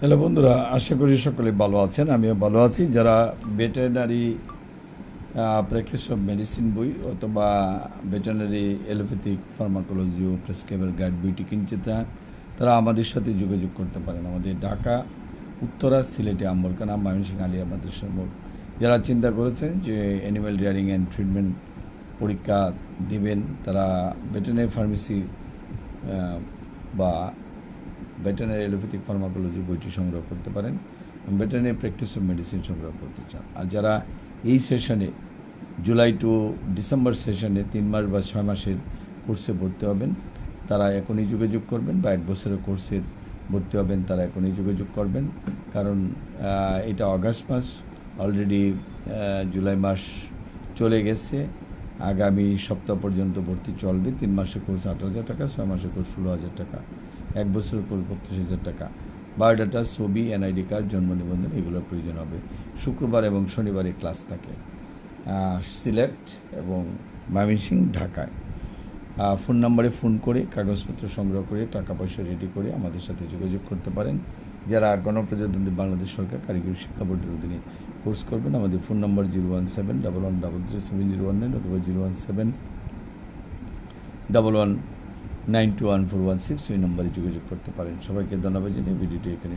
Hello বন্ধুরা, আশা করি সকলে ভালো আছেন, আমিও ভালো আছি। যারা ভেটেরিনারি প্র্যাকটিস অফ মেডিসিন বই অথবা ভেটেরিনারি এলোপ্যাথিক ফার্মাকোলজি ও প্রেসক্রাইবার গাইড বইটি কিনতে চান তারা আমাদের সাথে যোগাযোগ করতে পারেন। আমাদের ঢাকা, উত্তরা, সিলেটে আম্বরকানা ময়মনসিংহ আলী আমাদের সম্ভব যারা চিন্তা করেছেন যে অ্যানিম্যাল রিয়ারিং অ্যান্ড ট্রিটমেন্ট পরীক্ষা দেবেন, তারা ভেটেরিনারি ফার্মেসি বা ভেটেরিনারি এলোপ্যাথিক ফার্মাকোলজি বইটি সংগ্রহ করতে পারেন ভেটেরিনারি প্র্যাকটিস অফ মেডিসিন সংগ্রহ করতে চান। আর যারা এই সেশনে জুলাই টু ডিসেম্বর সেশনে তিন মাস বা ছয় মাসের কোর্সে ভর্তি হবেন, তারা এখনই যোগাযোগ করবেন বা এক বছরের কোর্সের ভর্তি হবেন, তারা এখনই যোগাযোগ করবেন। কারণ এটা আগস্ট মাস অলরেডি জুলাই মাস চলে গেছে। আগামী সপ্তাহ পর্যন্ত ভর্তি চলবে। তিন মাসের কোর্স আট হাজার টাকা, ছয় মাসের কোর্স ষোলো হাজার টাকা। এক বছরের কোর্স বত্রিশ হাজার টাকা। বায়োডাটা, ছবি, এনআইডি কার্ড, জন্ম নিবন্ধন, এগুলোর প্রয়োজন হবে। শুক্রবার এবং শনিবারে ক্লাস থাকে। সিলেট এবং ময়মনসিংহ, ঢাকায়। ফোন নম্বরে ফোন করে, কাগজপত্র সংগ্রহ করে, টাকা পয়সা রেডি করে আমাদের সাথে যোগাযোগ করতে পারেন। যারা গণপ্রজাতন্ত্রী বাংলাদেশ সরকার কারিগরি শিক্ষা বোর্ডের অধীনে কোর্স করবেন, আমাদের phone number zero one seven double one double three seven zero one nine অথবা zero one seven double one nine two one four one six ওই নম্বরে যোগাযোগ করতে পারেন। সবাইকে ধন্যবাদ জানিয়ে ভিডিওটি এখানে